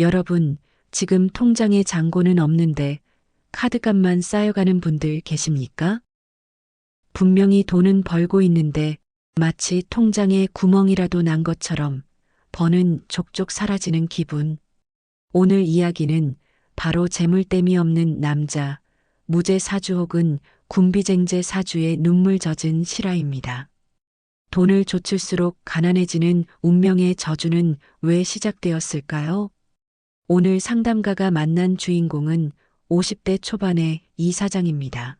여러분, 지금 통장에 잔고는 없는데 카드값만 쌓여가는 분들 계십니까? 분명히 돈은 벌고 있는데 마치 통장에 구멍이라도 난 것처럼 버는 족족 사라지는 기분. 오늘 이야기는 바로 재물땜이 없는 남자, 무죄 사주 혹은 군비쟁제 사주의 눈물 젖은 실화입니다. 돈을 좇을수록 가난해지는 운명의 저주는 왜 시작되었을까요? 오늘 상담가가 만난 주인공은 50대 초반의 이 사장입니다.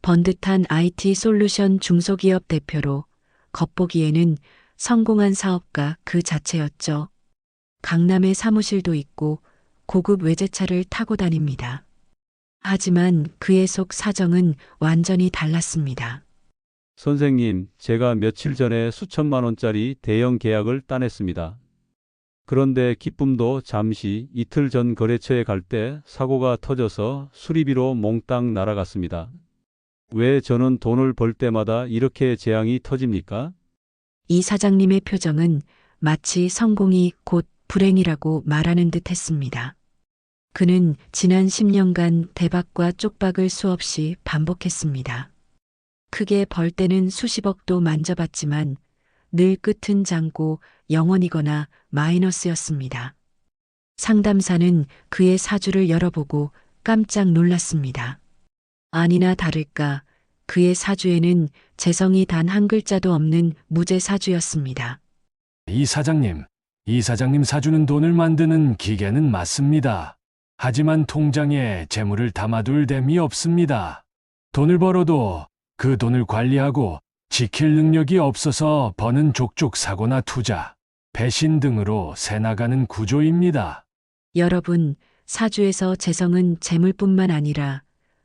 번듯한 IT 솔루션 중소기업 대표로 겉보기에는 성공한 사업가 그 자체였죠. 강남에 사무실도 있고 고급 외제차를 타고 다닙니다. 하지만 그의 속 사정은 완전히 달랐습니다. 선생님, 제가 며칠 전에 수천만 원짜리 대형 계약을 따냈습니다. 그런데 기쁨도 잠시 이틀 전 거래처에 갈 때 사고가 터져서 수리비로 몽땅 날아갔습니다. 왜 저는 돈을 벌 때마다 이렇게 재앙이 터집니까? 이 사장님의 표정은 마치 성공이 곧 불행이라고 말하는 듯 했습니다. 그는 지난 10년간 대박과 쪽박을 수없이 반복했습니다. 크게 벌 때는 수십억도 만져봤지만 늘 끝은 장고 0원이거나 마이너스였습니다. 상담사는 그의 사주를 열어보고 깜짝 놀랐습니다. 아니나 다를까 그의 사주에는 재성이 단 한 글자도 없는 무죄 사주였습니다. 이 사장님, 이 사장님 사주는 돈을 만드는 기계는 맞습니다. 하지만 통장에 재물을 담아둘 댐이 없습니다. 돈을 벌어도 그 돈을 관리하고 지킬 능력이 없어서 버는 족족 사고나 투자, 배신 등으로 새 나가는 구조입니다. 여러분, 사주에서 재성은 재물뿐만 아니라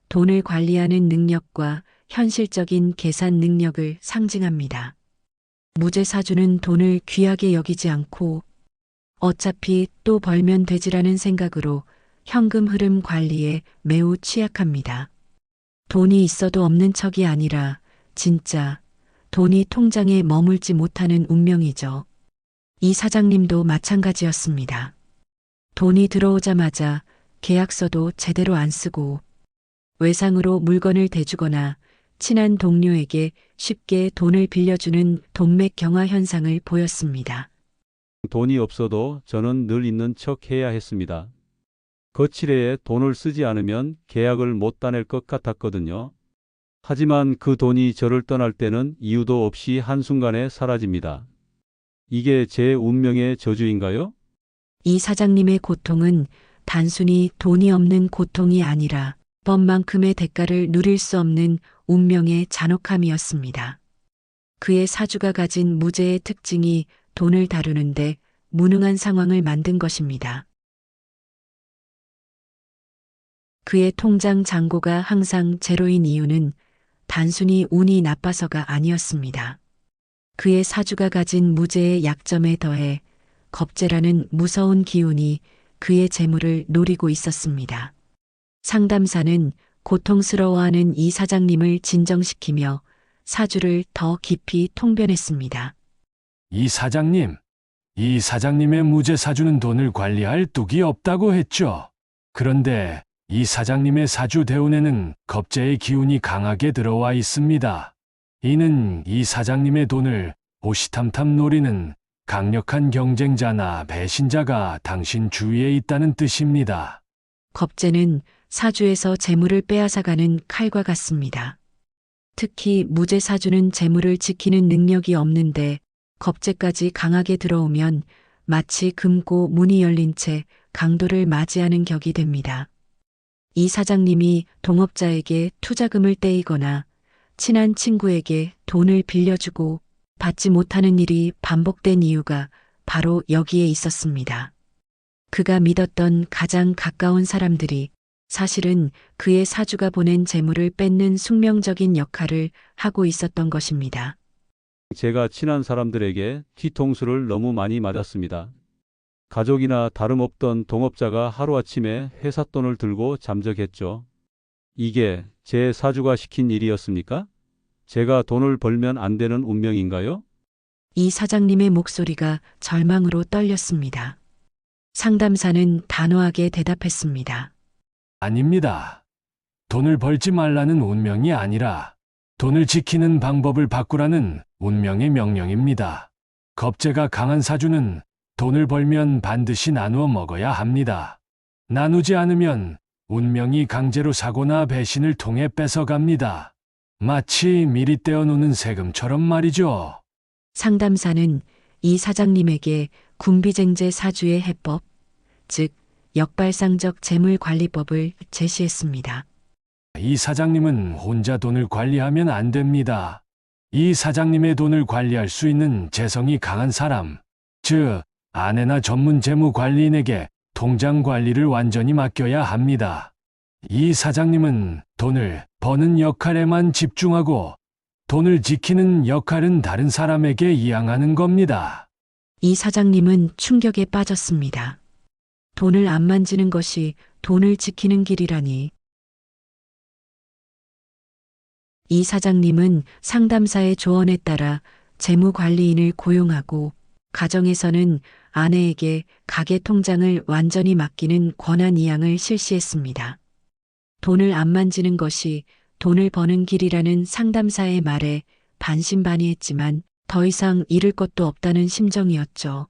돈을 관리하는 능력과 현실적인 계산 능력을 상징합니다. 무죄 사주는 돈을 귀하게 여기지 않고 어차피 또 벌면 되지라는 생각으로 현금 흐름 관리에 매우 취약합니다. 돈이 있어도 없는 척이 아니라 진짜 돈이 통장에 머물지 못하는 운명이죠. 이 사장님도 마찬가지였습니다. 돈이 들어오자마자 계약서도 제대로 안 쓰고 외상으로 물건을 대주거나 친한 동료에게 쉽게 돈을 빌려주는 돈맥 경화 현상을 보였습니다. 돈이 없어도 저는 늘 있는 척 해야 했습니다. 거칠애에 돈을 쓰지 않으면 계약을 못 따낼 것 같았거든요. 하지만 그 돈이 저를 떠날 때는 이유도 없이 한순간에 사라집니다. 이게 제 운명의 저주인가요? 이 사장님의 고통은 단순히 돈이 없는 고통이 아니라 법만큼의 대가를 누릴 수 없는 운명의 잔혹함이었습니다. 그의 사주가 가진 무죄의 특징이 돈을 다루는데 무능한 상황을 만든 것입니다. 그의 통장 잔고가 항상 제로인 이유는 단순히 운이 나빠서가 아니었습니다. 그의 사주가 가진 무죄의 약점에 더해 겁재라는 무서운 기운이 그의 재물을 노리고 있었습니다. 상담사는 고통스러워하는 이 사장님을 진정시키며 사주를 더 깊이 통변했습니다. 이 사장님, 이 사장님의 무죄 사주는 돈을 관리할 뚝이 없다고 했죠. 그런데 이 사장님의 사주 대운에는 겁재의 기운이 강하게 들어와 있습니다. 이는 이 사장님의 돈을 호시탐탐 노리는 강력한 경쟁자나 배신자가 당신 주위에 있다는 뜻입니다. 겁재는 사주에서 재물을 빼앗아가는 칼과 같습니다. 특히 무죄 사주는 재물을 지키는 능력이 없는데 겁재까지 강하게 들어오면 마치 금고 문이 열린 채 강도를 맞이하는 격이 됩니다. 이 사장님이 동업자에게 투자금을 떼이거나 친한 친구에게 돈을 빌려주고 받지 못하는 일이 반복된 이유가 바로 여기에 있었습니다. 그가 믿었던 가장 가까운 사람들이 사실은 그의 사주가 보낸 재물을 뺏는 숙명적인 역할을 하고 있었던 것입니다. 제가 친한 사람들에게 뒤통수를 너무 많이 맞았습니다. 가족이나 다름없던 동업자가 하루아침에 회사 돈을 들고 잠적했죠. 이게 제 사주가 시킨 일이었습니까? 제가 돈을 벌면 안 되는 운명인가요? 이 사장님의 목소리가 절망으로 떨렸습니다. 상담사는 단호하게 대답했습니다. 아닙니다. 돈을 벌지 말라는 운명이 아니라 돈을 지키는 방법을 바꾸라는 운명의 명령입니다. 겁재가 강한 사주는 돈을 벌면 반드시 나누어 먹어야 합니다. 나누지 않으면 운명이 강제로 사고나 배신을 통해 뺏어갑니다. 마치 미리 떼어놓는 세금처럼 말이죠. 상담사는 이 사장님에게 군비쟁제 사주의 해법, 즉 역발상적 재물관리법을 제시했습니다. 이 사장님은 혼자 돈을 관리하면 안 됩니다. 이 사장님의 돈을 관리할 수 있는 재성이 강한 사람, 즉, 아내나 전문 재무 관리인에게 통장 관리를 완전히 맡겨야 합니다. 이 사장님은 돈을 버는 역할에만 집중하고 돈을 지키는 역할은 다른 사람에게 이양하는 겁니다. 이 사장님은 충격에 빠졌습니다. 돈을 안 만지는 것이 돈을 지키는 길이라니. 이 사장님은 상담사의 조언에 따라 재무 관리인을 고용하고 가정에서는 아내에게 가게 통장을 완전히 맡기는 권한 이양을 실시했습니다. 돈을 안 만지는 것이 돈을 버는 길이라는 상담사의 말에 반신반의했지만 더 이상 잃을 것도 없다는 심정이었죠.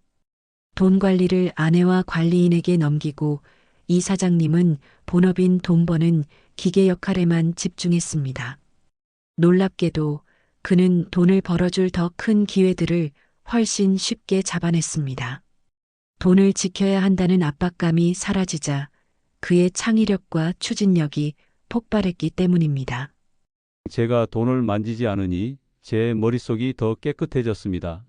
돈 관리를 아내와 관리인에게 넘기고 이 사장님은 본업인 돈 버는 기계 역할에만 집중했습니다. 놀랍게도 그는 돈을 벌어줄 더 큰 기회들을 훨씬 쉽게 잡아냈습니다. 돈을 지켜야 한다는 압박감이 사라지자 그의 창의력과 추진력이 폭발했기 때문입니다. 제가 돈을 만지지 않으니 제 머릿속이 더 깨끗해졌습니다.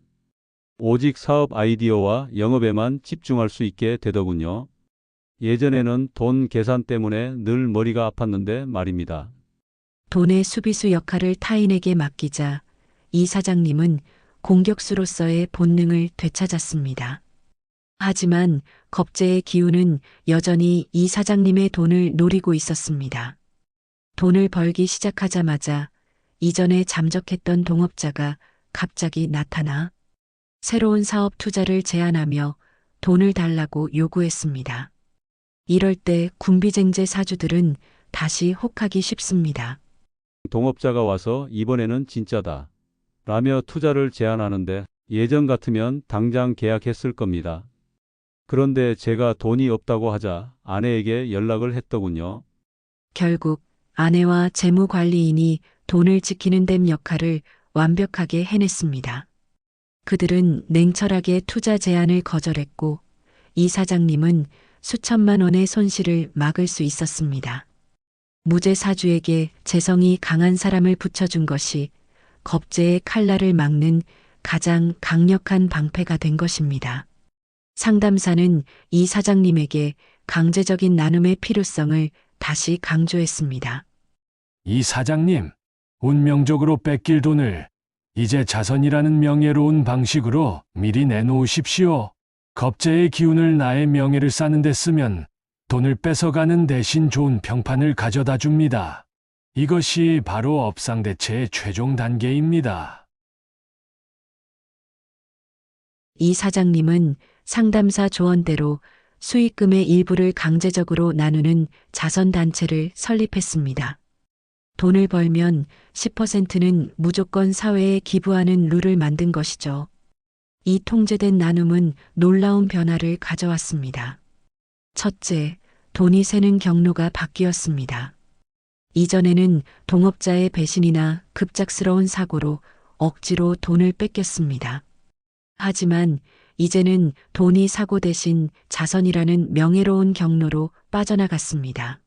오직 사업 아이디어와 영업에만 집중할 수 있게 되더군요. 예전에는 돈 계산 때문에 늘 머리가 아팠는데 말입니다. 돈의 수비수 역할을 타인에게 맡기자 이 사장님은 공격수로서의 본능을 되찾았습니다. 하지만 겁재의 기운은 여전히 이 사장님의 돈을 노리고 있었습니다. 돈을 벌기 시작하자마자 이전에 잠적했던 동업자가 갑자기 나타나 새로운 사업 투자를 제안하며 돈을 달라고 요구했습니다. 이럴 때 군비쟁제 사주들은 다시 혹하기 쉽습니다. 동업자가 와서 이번에는 진짜다. 라며 투자를 제안하는데 예전 같으면 당장 계약했을 겁니다. 그런데 제가 돈이 없다고 하자 아내에게 연락을 했더군요. 결국 아내와 재무관리인이 돈을 지키는 댐 역할을 완벽하게 해냈습니다. 그들은 냉철하게 투자 제안을 거절했고 이 사장님은 수천만 원의 손실을 막을 수 있었습니다. 무죄 사주에게 재성이 강한 사람을 붙여준 것이 겁재의 칼날을 막는 가장 강력한 방패가 된 것입니다. 상담사는 이 사장님에게 강제적인 나눔의 필요성을 다시 강조했습니다. 이 사장님, 운명적으로 뺏길 돈을 이제 자선이라는 명예로운 방식으로 미리 내놓으십시오. 겁재의 기운을 나의 명예를 쌓는 데 쓰면 돈을 뺏어가는 대신 좋은 평판을 가져다 줍니다. 이것이 바로 업상대체의 최종 단계입니다. 이 사장님은 상담사 조언대로 수익금의 일부를 강제적으로 나누는 자선단체를 설립했습니다. 돈을 벌면 10%는 무조건 사회에 기부하는 룰을 만든 것이죠. 이 통제된 나눔은 놀라운 변화를 가져왔습니다. 첫째, 돈이 새는 경로가 바뀌었습니다. 이전에는 동업자의 배신이나 급작스러운 사고로 억지로 돈을 뺏겼습니다. 하지만 이제는 돈이 사고 대신 자선이라는 명예로운 경로로 빠져나갔습니다.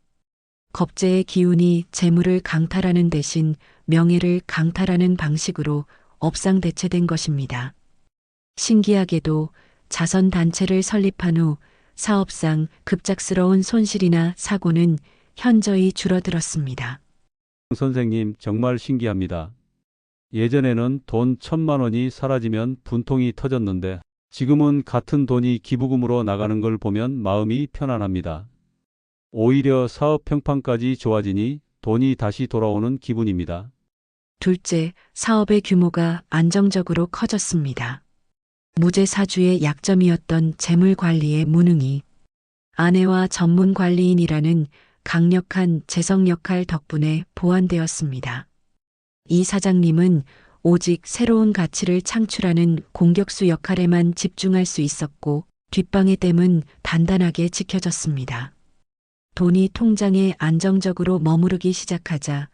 겁재의 기운이 재물을 강탈하는 대신 명예를 강탈하는 방식으로 업상대체된 것입니다. 신기하게도 자선 단체를 설립한 후 사업상 급작스러운 손실이나 사고는 현저히 줄어들었습니다. 선생님 정말 신기합니다. 예전에는 돈 천만 원이 사라지면 분통이 터졌는데 지금은 같은 돈이 기부금으로 나가는 걸 보면 마음이 편안합니다. 오히려 사업 평판까지 좋아지니 돈이 다시 돌아오는 기분입니다. 둘째, 사업의 규모가 안정적으로 커졌습니다. 무죄 사주의 약점이었던 재물 관리의 무능이 아내와 전문 관리인이라는 강력한 재성 역할 덕분에 보완되었습니다. 이 사장님은 오직 새로운 가치를 창출하는 공격수 역할에만 집중할 수 있었고 뒷방의 댐은 단단하게 지켜졌습니다. 돈이 통장에 안정적으로 머무르기 시작하자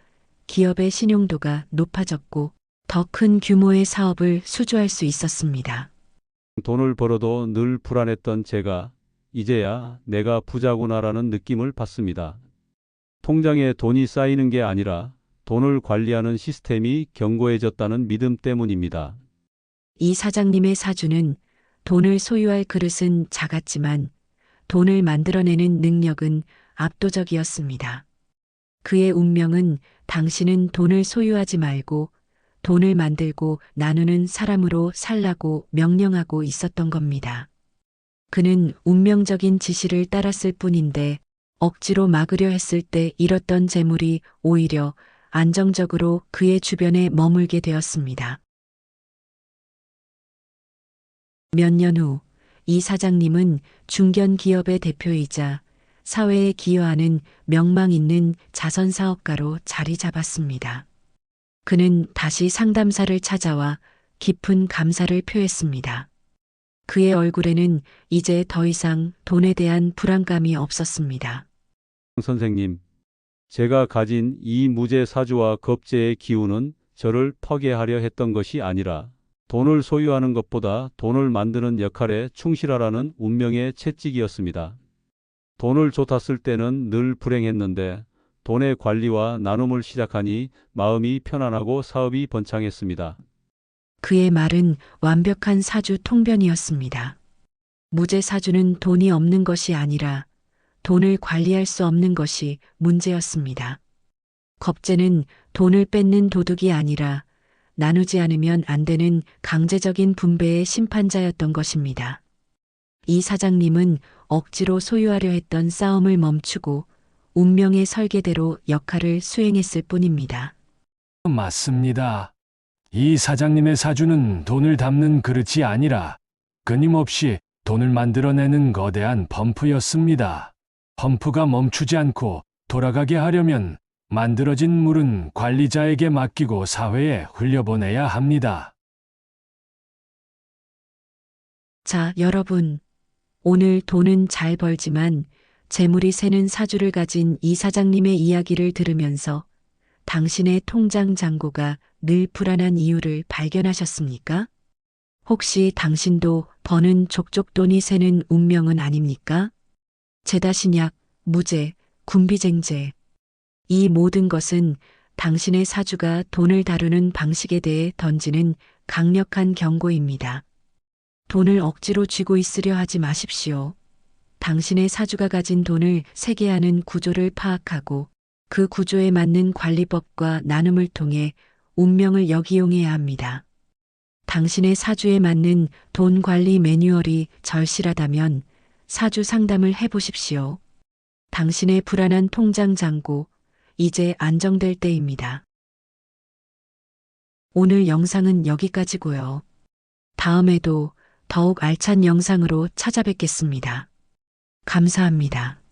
기업의 신용도가 높아졌고 더 큰 규모의 사업을 수주할 수 있었습니다. 돈을 벌어도 늘 불안했던 제가 이제야 내가 부자구나라는 느낌을 받습니다. 통장에 돈이 쌓이는 게 아니라 돈을 관리하는 시스템이 견고해졌다는 믿음 때문입니다. 이 사장님의 사주는 돈을 소유할 그릇은 작았지만 돈을 만들어내는 능력은 압도적이었습니다. 그의 운명은 당신은 돈을 소유하지 말고 돈을 만들고 나누는 사람으로 살라고 명령하고 있었던 겁니다. 그는 운명적인 지시를 따랐을 뿐인데 억지로 막으려 했을 때 잃었던 재물이 오히려 안정적으로 그의 주변에 머물게 되었습니다. 몇 년 후 이 사장님은 중견 기업의 대표이자 사회에 기여하는 명망 있는 자선 사업가로 자리 잡았습니다. 그는 다시 상담사를 찾아와 깊은 감사를 표했습니다. 그의 얼굴에는 이제 더 이상 돈에 대한 불안감이 없었습니다. 선생님, 제가 가진 이 무죄 사주와 겁제의 기운은 저를 파괴하려 했던 것이 아니라 돈을 소유하는 것보다 돈을 만드는 역할에 충실하라는 운명의 채찍이었습니다. 돈을 쫓았을 때는 늘 불행했는데 돈의 관리와 나눔을 시작하니 마음이 편안하고 사업이 번창했습니다. 그의 말은 완벽한 사주 통변이었습니다. 무죄 사주는 돈이 없는 것이 아니라 돈을 관리할 수 없는 것이 문제였습니다. 겁제는 돈을 뺏는 도둑이 아니라 나누지 않으면 안 되는 강제적인 분배의 심판자였던 것입니다. 이 사장님은 억지로 소유하려 했던 싸움을 멈추고 운명의 설계대로 역할을 수행했을 뿐입니다. 맞습니다. 이 사장님의 사주는 돈을 담는 그릇이 아니라 끊임없이 돈을 만들어내는 거대한 펌프였습니다. 펌프가 멈추지 않고 돌아가게 하려면 만들어진 물은 관리자에게 맡기고 사회에 흘려보내야 합니다. 자, 여러분. 오늘 돈은 잘 벌지만 재물이 새는 사주를 가진 이 사장님의 이야기를 들으면서 당신의 통장 잔고가 늘 불안한 이유를 발견하셨습니까? 혹시 당신도 버는 족족 돈이 새는 운명은 아닙니까? 제다신약, 무죄, 군비쟁제. 이 모든 것은 당신의 사주가 돈을 다루는 방식에 대해 던지는 강력한 경고입니다. 돈을 억지로 쥐고 있으려 하지 마십시오. 당신의 사주가 가진 돈을 세게 하는 구조를 파악하고 그 구조에 맞는 관리법과 나눔을 통해 운명을 역이용해야 합니다. 당신의 사주에 맞는 돈 관리 매뉴얼이 절실하다면 사주 상담을 해보십시오. 당신의 불안한 통장 잔고, 이제 안정될 때입니다. 오늘 영상은 여기까지고요. 다음에도 더욱 알찬 영상으로 찾아뵙겠습니다. 감사합니다.